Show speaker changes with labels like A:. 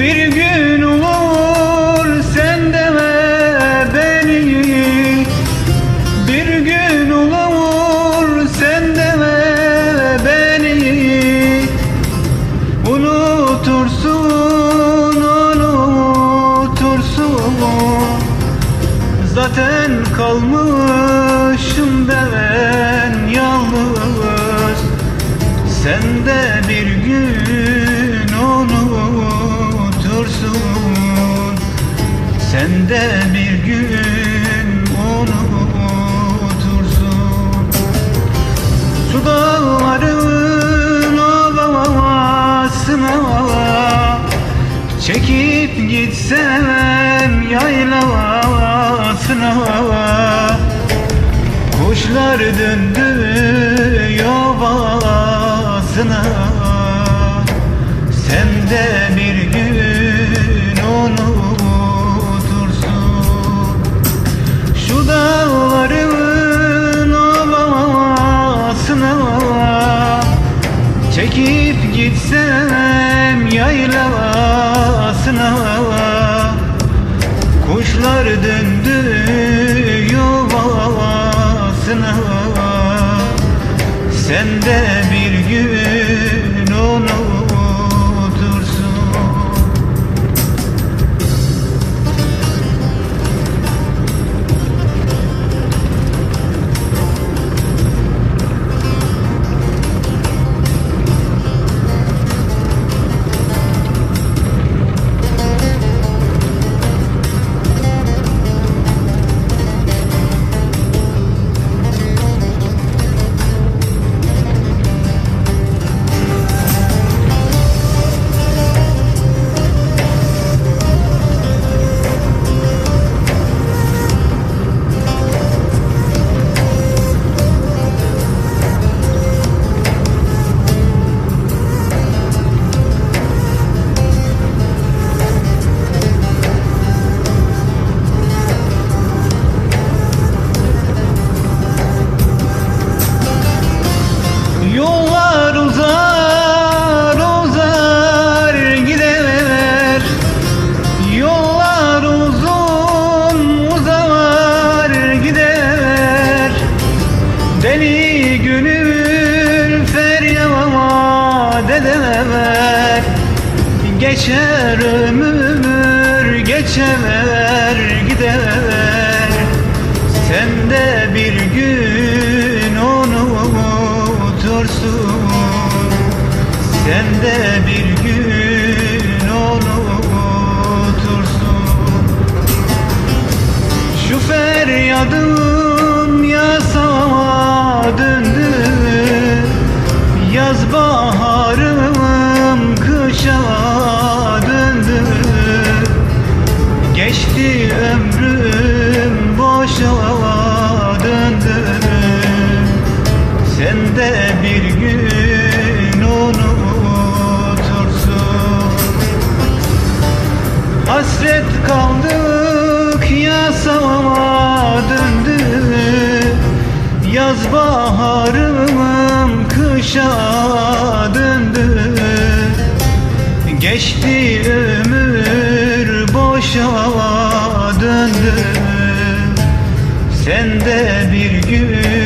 A: Bir gün olur sen deme beni. Bir gün olur sen deme beni. Unutursun unutursun. Zaten kalmışım ben yalnız. Sen de bir gün unutursun Sen de bir gün unutursun. Su dağların ovasına Çekip gitsem yaylasına Kuşlar döndü yuvasına Sen de bir gün dağların ovasına Çekip gitsem yaylasına Kuşlar döndü yuvasına Sen de bir gün unutursun Yollar uzar uzar gider Yollar uzun uzar gider Deli gönül feryat eder Geçer ömür geçer unutursun Sen de bir gün unutursun. Şu feryadım yasa döndü. Yaz baharım kışa döndü. Geçti ömrüm Hasret kaldık yasama döndü. Yaz baharım kışa döndü. Geçti ömür boşa döndü. Sen de bir gün